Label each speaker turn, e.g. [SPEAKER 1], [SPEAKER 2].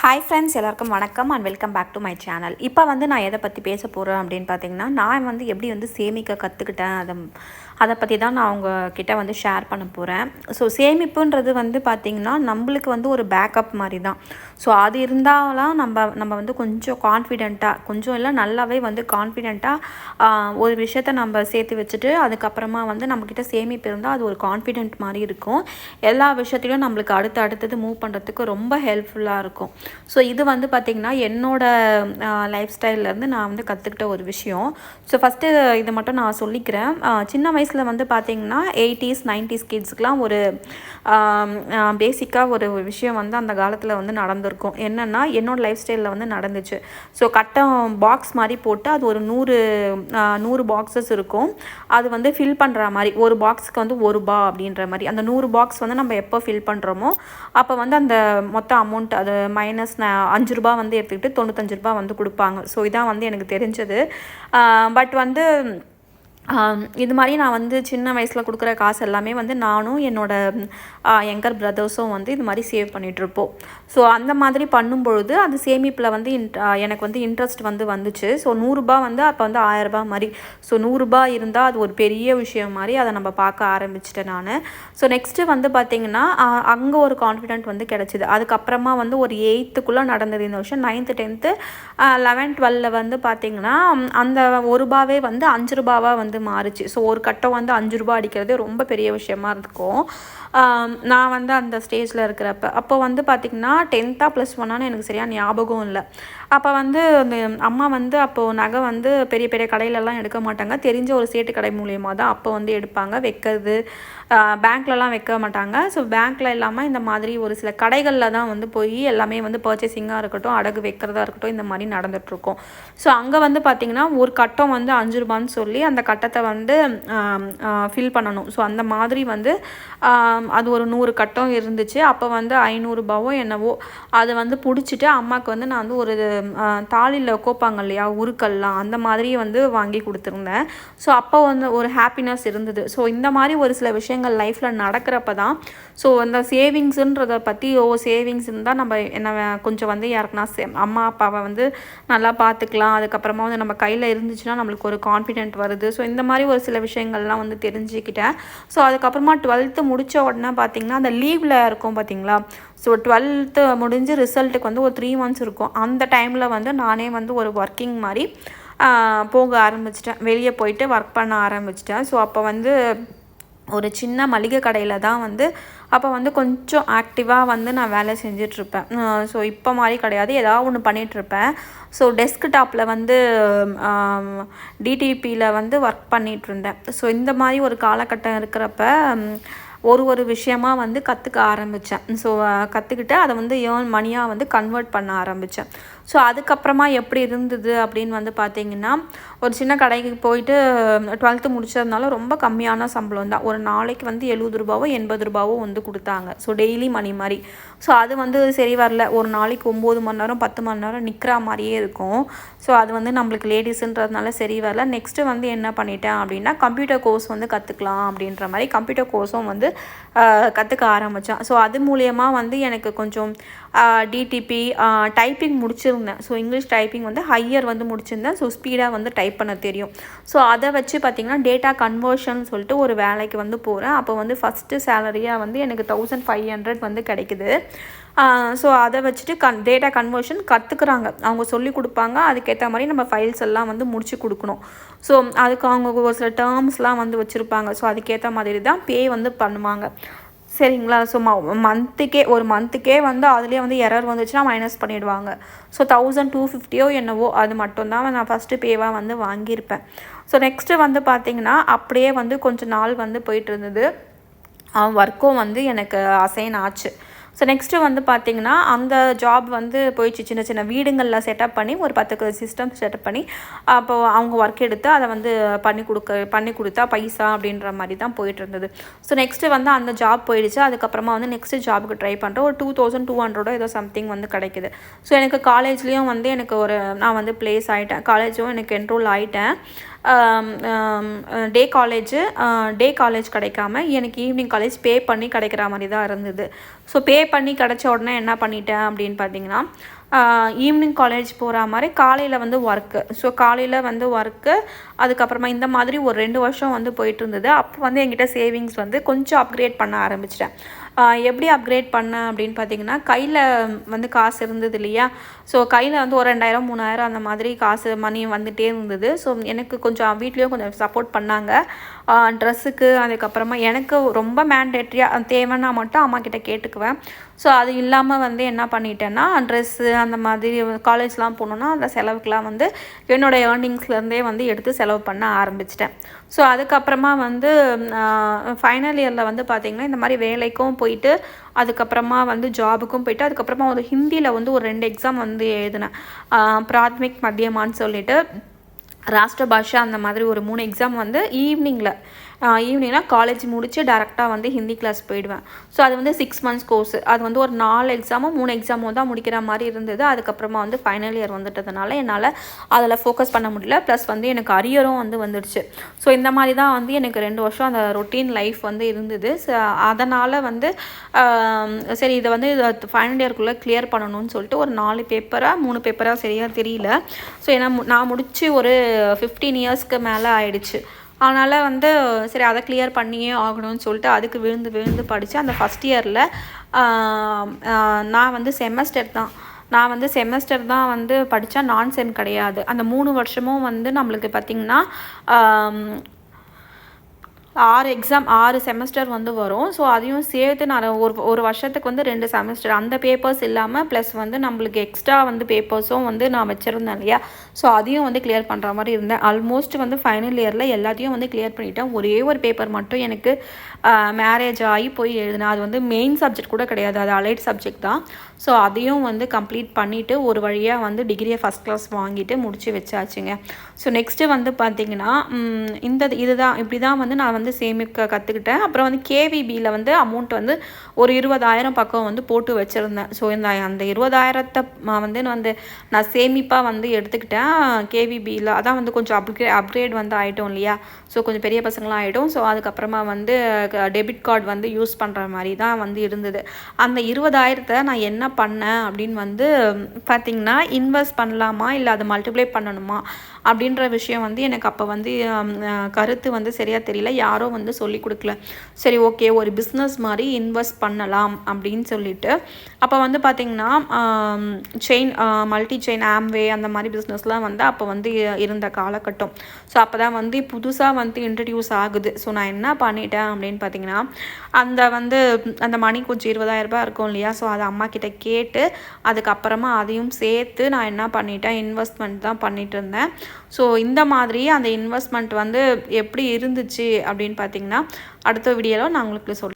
[SPEAKER 1] Hi friends எல்லாருக்கும் வணக்கம் and welcome back to my channel இப்போ வந்து நான் எதை பற்றி பேச போகிறேன் அப்படின்னு பார்த்தீங்கன்னா நான் வந்து எப்படி வந்து சேமிக்க கற்றுக்கிட்டேன் அதை அதை பற்றி தான் நான் உங்ககிட்ட வந்து ஷேர் பண்ண போகிறேன் ஸோ சேமிப்புன்றது வந்து பார்த்திங்கன்னா நம்மளுக்கு வந்து ஒரு பேக்கப் மாதிரி தான். ஸோ அது இருந்தாலாம் நம்ம நம்ம வந்து கொஞ்சம் கான்ஃபிடெண்ட்டாக கொஞ்சம் இல்லை நல்லாவே வந்து கான்ஃபிடெண்ட்டாக ஒரு விஷயத்த நம்ம சேர்த்து வச்சுட்டு அதுக்கப்புறமா வந்து நம்மக்கிட்ட சேமிப்பு இருந்தால் அது ஒரு கான்ஃபிடென்ட் மாதிரி இருக்கும். எல்லா விஷயத்துலையும் நம்மளுக்கு அடுத்து அடுத்தது மூவ் பண்ணுறதுக்கு ரொம்ப ஹெல்ப்ஃபுல்லாக இருக்கும். ஸோ இது வந்து பார்த்திங்கன்னா என்னோடய லைஃப் ஸ்டைல்லேருந்து நான் வந்து கற்றுக்கிட்ட ஒரு விஷயம். ஸோ ஃபஸ்ட்டு இதை மட்டும் நான் சொல்லிக்கிறேன். சின்ன வயசில் வந்து பார்த்திங்கன்னா எயிட்டிஸ் நைன்டிஸ் கிட்ஸ்க்குலாம் ஒரு பேசிக்காக ஒரு விஷயம் வந்து அந்த காலத்தில் வந்து நடந்திருக்கும். என்னென்னா என்னோடய லைஃப் ஸ்டைலில் வந்து நடந்துச்சு. ஸோ கட்டம் பாக்ஸ் மாதிரி போட்டு அது ஒரு நூறு நூறு பாக்ஸஸ் இருக்கும். அது வந்து ஃபில் பண்ணுற மாதிரி ஒரு பாக்ஸுக்கு வந்து ஒரு ரூபா அப்படின்ற மாதிரி. அந்த நூறு பாக்ஸ் வந்து நம்ம எப்போ ஃபில் பண்ணுறோமோ அப்போ வந்து அந்த மொத்த அமௌண்ட் அது மைனஸ் அஞ்சு ரூபா வந்து எடுத்துக்கிட்டு தொண்ணூத்தஞ்சு ரூபா வந்து கொடுப்பாங்க. ஸோ இதான் வந்து எனக்கு தெரிஞ்சது. பட் வந்து இது மாதிரி நான் வந்து சின்ன வயசில் கொடுக்குற காசு எல்லாமே வந்து நானும் என்னோடய எங்கர் பிரதர்ஸும் வந்து இது மாதிரி சேவ் பண்ணிகிட்ருப்போம் ஸோ அந்த மாதிரி பண்ணும்பொழுது அது சேமிப்பில் வந்து இன்ட் எனக்கு வந்து இன்ட்ரெஸ்ட் வந்து வந்துச்சு. ஸோ நூறுரூபா வந்து அப்போ வந்து ஆயரரூபா மாதிரி. ஸோ நூறுரூபா இருந்தால் அது ஒரு பெரிய விஷயம் மாதிரி அதை நம்ம பார்க்க ஆரம்பிச்சிட்டேன் நான். ஸோ நெக்ஸ்ட்டு வந்து பார்த்திங்கன்னா அங்கே ஒரு கான்ஃபிடென்ட் வந்து கிடச்சிது. அதுக்கப்புறமா வந்து ஒரு எயித்துக்குள்ளே நடந்தது இந்த வருஷம். நைன்த்து டென்த்து லெவன்த் டுவெலில் வந்து பார்த்திங்கன்னா அந்த ஒரு ரூபாவே வந்து அஞ்சு ரூபாவாக வந்து மாறுச்சு. ஸோ ஒரு கட்டம் வந்து அஞ்சு ரூபா அடிக்கிறது ரொம்ப பெரிய விஷயமா இருக்கும். நான் வந்து அந்த ஸ்டேஜில் இருக்கிறப்ப. அப்போ வந்து பார்த்திங்கன்னா டென்த்தாக ப்ளஸ் ஒன்னான்னு எனக்கு சரியாக ஞாபகம் இல்லை. அப்போ வந்து அந்த அம்மா வந்து அப்போது நகை வந்து பெரிய பெரிய கடையிலலாம் எடுக்க மாட்டாங்க. தெரிஞ்ச ஒரு சேட்டு கடை மூலியமாக தான் அப்போ வந்து எடுப்பாங்க. வைக்கிறது பேங்க்லலாம் வைக்க மாட்டாங்க. ஸோ பேங்க்கில் இல்லாமல் இந்த மாதிரி ஒரு சில கடைகளில் தான் வந்து போய் எல்லாமே வந்து பர்ச்சேசிங்காக இருக்கட்டும் அடகு வைக்கிறதா இருக்கட்டும் இந்த மாதிரி நடந்துகிட்ருக்கோம் ஸோ அங்கே வந்து பார்த்திங்கன்னா ஒரு கட்டம் வந்து அஞ்சு ரூபான்னு சொல்லி அந்த கட்டத்தை வந்து ஃபில் பண்ணணும். ஸோ அந்த மாதிரி வந்து அது ஒரு நூறு கட்டம் இருந்துச்சு. அப்போ வந்து ஐநூறுரூபாவோ என்னவோ அதை வந்து பிடிச்சிட்டு அம்மாவுக்கு வந்து நான் வந்து ஒரு தாலியில் கோப்பாங்க இல்லையா உருக்கல்லாம் அந்த மாதிரி வந்து வாங்கி கொடுத்துருந்தேன். ஸோ அப்போ வந்து ஒரு ஹாப்பினஸ் இருந்தது. ஸோ இந்த மாதிரி ஒரு சில விஷயங்கள் லைஃப்பில் நடக்கிறப்ப தான் ஸோ அந்த சேவிங்ஸுன்றதை பற்றி ஓ சேவிங்ஸ் இருந்தால் நம்ம என்ன கொஞ்சம் வந்து யாருக்குன்னா சே- அம்மா அப்பாவை வந்து நல்லா பார்த்துக்கலாம் அதுக்கப்புறமா வந்து நம்ம கையில் இருந்துச்சுன்னா நம்மளுக்கு ஒரு கான்ஃபிடென்ட் வருது. ஸோ இந்த மாதிரி ஒரு சில விஷயங்கள்லாம் வந்து தெரிஞ்சுக்கிட்டேன். ஸோ அதுக்கப்புறமா டுவெல்த்து முடித்த உடனே பார்த்தீங்கன்னா அந்த லீவில் இருக்கும் பார்த்தீங்களா? ஸோ டுவெல்த்து முடிஞ்சு ரிசல்ட்டுக்கு வந்து ஒரு த்ரீ மந்த்ஸ் இருக்கும். அந்த டைமில் வந்து நானே வந்து ஒரு ஒர்க்கிங் மாதிரி போக ஆரம்பிச்சிட்டேன். வெளியே போயிட்டு ஒர்க் பண்ண ஆரம்பிச்சிட்டேன். ஸோ அப்போ வந்து ஒரு சின்ன மளிகை கடையில் தான் வந்து அப்போ வந்து கொஞ்சம் ஆக்டிவாக வந்து நான் வேலை செஞ்சிட்ருப்பேன் ஸோ இப்போ மாதிரி கிடையாது. ஏதாவது ஒன்று பண்ணிகிட்ருப்பேன் ஸோ டெஸ்க் டாப்பில் வந்து டிடிபியில் வந்து ஒர்க் பண்ணிகிட்ருந்தேன் ஸோ இந்த மாதிரி ஒரு காலகட்டம் இருக்கிறப்ப ஒரு ஒரு விஷயமா வந்து கற்றுக்க ஆரம்பித்தேன் ஸோ கற்றுக்கிட்டு அதை வந்து ஏர்ன் மணியாக வந்து கன்வெர்ட் பண்ண ஆரம்பித்தேன் ஸோ அதுக்கப்புறமா எப்படி இருந்தது அப்படின்னு வந்து பார்த்தீங்கன்னா ஒரு சின்ன கடைக்கு போயிட்டு டுவெல்த்து முடிச்சதுனால ரொம்ப கம்மியான சம்பளம் தான். ஒரு நாளைக்கு வந்து எழுபது ரூபாவோ எண்பது ரூபாவோ வந்து கொடுத்தாங்க. ஸோ டெய்லி மணி மாதிரி. ஸோ அது வந்து சரி வரல. ஒரு நாளைக்கு ஒம்பது மணி நேரம் பத்து மணி நேரம் நிற்கிற மாதிரியே இருக்கும். ஸோ அது வந்து நம்மளுக்கு லேடிஸுன்றதுனால சரி வரல. நெக்ஸ்ட்டு வந்து என்ன பண்ணிட்டேன் அப்படின்னா கம்ப்யூட்டர் கோர்ஸ் வந்து கற்றுக்கலாம் அப்படின்ற மாதிரி கம்ப்யூட்டர் கோர்ஸும் வந்து கற்றுக்க ஆரம்பித்தேன் ஸோ அது மூலியமாக வந்து எனக்கு கொஞ்சம் டிடிபி டைப்பிங் முடிச்சிருந்தேன். ஸோ இங்கிலீஷ் டைப்பிங் வந்து ஹையர் வந்து முடிச்சிருந்தேன். ஸோ ஸ்பீடாக வந்து டைப் பண்ண தெரியும். ஸோ அதை வச்சு பார்த்திங்கன்னா டேட்டா கன்வர்ஷன் சொல்லிட்டு ஒரு வேலைக்கு வந்து போகிறேன் அப்போ வந்து ஃபஸ்ட்டு சேலரியாக வந்து எனக்கு தௌசண்ட் ஃபைவ் ஹண்ட்ரட் வந்து கிடைக்குது. ஸோ அதை வச்சுட்டு கன் டேட்டா கன்வர்ஷன் கற்றுக்குறாங்க அவங்க சொல்லி கொடுப்பாங்க. அதுக்கேற்ற மாதிரி நம்ம ஃபைல்ஸ் எல்லாம் வந்து முடிச்சு கொடுக்கணும். ஸோ அதுக்கு அவங்க ஒரு சில டேர்ம்ஸ்லாம் வந்து வச்சுருப்பாங்க. ஸோ அதுக்கேற்ற மாதிரி தான் பே வந்து பண்ணுவாங்க. சரிங்களா? ஸோ மந்த்துக்கே ஒரு மந்த்துக்கே வந்து அதுலேயே வந்து எரர் வந்துச்சுன்னா மைனஸ் பண்ணிவிடுவாங்க ஸோ தௌசண்ட் டூ ஃபிஃப்டியோ என்னவோ அது மட்டும்தான் நான் ஃபஸ்ட்டு பேவாக வந்து வாங்கியிருப்பேன். ஸோ நெக்ஸ்ட்டு வந்து பார்த்திங்கன்னா அப்படியே வந்து கொஞ்ச நாள் வந்து போயிட்டு இருந்தது. ஒர்க்கும் வந்து எனக்கு அசைன் ஆச்சு. ஸோ நெக்ஸ்ட்டு வந்து பார்த்திங்கன்னா அந்த ஜாப் வந்து போயிடுச்சு. சின்ன சின்ன வீடுங்களில் செட்டப் பண்ணி ஒரு பத்து சிஸ்டம் செட்டப் பண்ணி அப்போது அவங்க ஒர்க் எடுத்து அதை வந்து பண்ணி கொடுக்க பண்ணி கொடுத்தா பைசா அப்படின்ற மாதிரி தான் போயிட்டு இருந்தது. ஸோ நெக்ஸ்ட்டு வந்து அந்த ஜாப் போயிடுச்சு. அதுக்கப்புறமா வந்து நெக்ஸ்ட்டு ஜாபுக்கு ட்ரை பண்ணுறேன் ஒரு டூ தௌசண்ட் டூ ஹண்ட்ரடோ ஏதோ சம்திங் வந்து கிடைக்குது. ஸோ எனக்கு காலேஜ்லேயும் வந்து எனக்கு ஒரு நான் வந்து ப்ளேஸ் ஆகிட்டேன் காலேஜும் எனக்கு என்ரோல் ஆகிட்டேன் டே காலேஜு டே காலேஜ் கிடைக்காம எனக்கு ஈவினிங் காலேஜ் பே பண்ணி கிடைக்கிற மாதிரி தான் இருந்தது. ஸோ பே பண்ணி கிடச்ச உடனே என்ன பண்ணிட்டேன் அப்படின்னு பார்த்தீங்கன்னா ஈவினிங் காலேஜ் போகிற மாதிரி காலையில் வந்து ஒர்க்கு ஸோ காலையில் வந்து ஒர்க்கு அதுக்கப்புறமா இந்த மாதிரி ஒரு ரெண்டு வருஷம் வந்து போயிட்டு இருந்தது. அப்போ வந்து என்கிட்ட சேவிங்ஸ் வந்து கொஞ்சம் அப்கிரேட் பண்ண ஆரம்பிச்சிட்டேன். எப்படி அப்கிரேட் பண்ணேன் அப்படின்னு பார்த்தீங்கன்னா கையில் வந்து காசு இருந்தது இல்லையா? ஸோ கையில் வந்து ஒரு ரெண்டாயிரம் மூணாயிரம் அந்த மாதிரி காசு மணி வந்துகிட்டே இருந்தது. ஸோ எனக்கு கொஞ்சம் வீட்லேயும் கொஞ்சம் சப்போர்ட் பண்ணாங்க. ட்ரெஸ்ஸுக்கு அதுக்கப்புறமா எனக்கு ரொம்ப மேண்டேட்ரியாக தேவைன்னா மட்டும் அம்மா கிட்டே கேட்டுக்குவேன். ஸோ அது இல்லாமல் வந்து என்ன பண்ணிட்டேன்னா ட்ரெஸ்ஸு அந்த மாதிரி காலேஜ்லாம் போகணுன்னா அந்த செலவுக்கெலாம் வந்து என்னோடய ஏர்னிங்ஸ்லேருந்தே வந்து எடுத்து செலவு பண்ண ஆரம்பிச்சிட்டேன். ஸோ அதுக்கப்புறமா வந்து ஃபைனல் இயரில் வந்து பார்த்திங்கன்னா இந்த மாதிரி வேலைக்கும் போயிட்டு அதுக்கப்புறமா வந்து ஜாபுக்கும் போயிட்டு அதுக்கப்புறமா ஒரு ஹிந்தியில் வந்து ஒரு ரெண்டு எக்ஸாம் வந்து எழுதினேன். பிராத்மிக் மத்தியமான்னு சொல்லிட்டு ராஷ்டிர பாஷா அந்த மாதிரி ஒரு மூணு எக்ஸாம் வந்து ஈவினிங்கில் ஈவினிங்னா காலேஜ் முடித்து டேரெக்டாக வந்து ஹிந்தி கிளாஸ் போயிடுவேன். ஸோ அது வந்து சிக்ஸ் மந்த்ஸ் கோர்ஸ் அது வந்து ஒரு நாலு எக்ஸாமும் மூணு எக்ஸாமும் தான் முடிக்கிற மாதிரி இருந்தது. அதுக்கப்புறமா வந்து ஃபைனல் இயர் வந்துட்டதுனால என்னால் அதில் ஃபோக்கஸ் பண்ண முடியல. ப்ளஸ் வந்து எனக்கு அரியரும் வந்து வந்துடுச்சு. ஸோ இந்த மாதிரி தான் வந்து எனக்கு ரெண்டு வருஷம் அந்த ரொட்டீன் லைஃப் வந்து இருந்தது. ஸோ அதனால் வந்து சரி இதை வந்து ஃபைனல் இயர்க்குள்ளே கிளியர் பண்ணணும்னு சொல்லிட்டு ஒரு நாலு பேப்பராக மூணு பேப்பராக சரியாக தெரியல. ஸோ ஏன்னா நான் முடித்து ஒரு ஃபிஃப்டீன் இயர்ஸ்க்கு மேலே ஆயிடுச்சு. அதனால் வந்து சரி அதை கிளியர் பண்ணியே ஆகணும்னு சொல்லிட்டு அதுக்கு விழுந்து விழுந்து படித்து அந்த ஃபஸ்ட் இயரில் நான் வந்து செமஸ்டர் தான். நான் வந்து செமஸ்டர் தான் வந்து படித்தா நான் செம் கிடையாது. அந்த மூணு வருஷமும் வந்து நம்மளுக்கு பார்த்திங்கன்னா ஆறு எக்ஸாம் ஆறு செமஸ்டர் வந்து வரும். ஸோ அதையும் சேர்த்து நான் ஒரு ஒரு வருஷத்துக்கு வந்து ரெண்டு செமஸ்டர் அந்த பேப்பர்ஸ் இல்லாமல் ப்ளஸ் வந்து நம்மளுக்கு எக்ஸ்ட்ரா வந்து பேப்பர்ஸும் வந்து நான் வச்சுருந்தேன் இல்லையா? ஸோ அதையும் வந்து கிளியர் பண்ணுற மாதிரி இருந்தேன். ஆல்மோஸ்ட் வந்து ஃபைனல் இயரில் எல்லாத்தையும் வந்து கிளியர் பண்ணிட்டேன். ஒரே ஒரு பேப்பர் மட்டும் எனக்கு மேரேஜ் ஆகி போய் எழுதினேன். அது வந்து மெயின் சப்ஜெக்ட் கூட கிடையாது. அது அலைட் சப்ஜெக்ட் தான். ஸோ அதையும் வந்து கம்ப்ளீட் பண்ணிவிட்டு ஒரு வழியாக வந்து டிகிரியை ஃபஸ்ட் கிளாஸ் வாங்கிட்டு முடிச்சு வச்சாச்சுங்க. ஸோ நெக்ஸ்ட்டு வந்து பார்த்திங்கன்னா இந்த இதுதான் இப்படி தான் வந்து நான் வந்து சேமிக்க கற்றுக்கிட்டேன் அப்புறம் வந்து கேவிபியில் வந்து அமௌண்ட் வந்து ஒரு இருபதாயிரம் பக்கம் வந்து போட்டு வச்சுருந்தேன். ஸோ இந்த அந்த இருபதாயிரத்தை வந்து வந்து நான் சேமிப்பாக வந்து எடுத்துக்கிட்டேன். கேவிபியில் அதான் வந்து கொஞ்சம் அப்கிரே அப்கிரேட் வந்து ஆகிட்டோம் இல்லையா? ஸோ கொஞ்சம் பெரிய பசங்களாம் ஆகிட்டோம் ஸோ அதுக்கப்புறமா வந்து டெபிட் கார்டு வந்து யூஸ் பண்ணுற மாதிரி தான் வந்து இருந்தது. அந்த இருபதாயிரத்தை நான் என்ன பண்ணேன் அப்படின்னு வந்து பார்த்திங்கன்னா இன்வெஸ்ட் பண்ணலாமா இல்லை அதை மல்டிப்ளை பண்ணணுமா அப்படின்ற விஷயம் வந்து எனக்கு அப்போ வந்து கருத்து வந்து சரியாக தெரியல. யார் யாரும் வந்து சொல்லி கொடுக்கல. சரி ஓகே ஒரு பிஸ்னஸ் மாதிரி இன்வெஸ்ட் பண்ணலாம் அப்படின்னு சொல்லிட்டு அப்போ வந்து பார்த்திங்கன்னா செயின் மல்டி செயின் ஆம்வே அந்த மாதிரி பிஸ்னஸ்லாம் வந்து அப்போ வந்து இருந்த காலகட்டம். ஸோ அப்போ தான் வந்து புதுசாக வந்து இன்ட்ரடியூஸ் ஆகுது. ஸோ நான் என்ன பண்ணிட்டேன் அப்படின்னு பார்த்தீங்கன்னா அந்த வந்து அந்த மணி கொஞ்சம் இருபதாயிரரூபா இருக்கும் இல்லையா? ஸோ அதை அம்மா கிட்ட கேட்டு அதுக்கப்புறமா அதையும் சேர்த்து நான் என்ன பண்ணிட்டேன் இன்வெஸ்ட்மெண்ட் தான் பண்ணிட்டு இருந்தேன். ஸோ இந்த மாதிரி அந்த இன்வெஸ்ட்மெண்ட் வந்து எப்படி இருந்துச்சு அப்படின்னு பார்த்தீங்கன்னா அடுத்த வீடியோவில் நான் உங்களுக்கு சொல்கிறேன்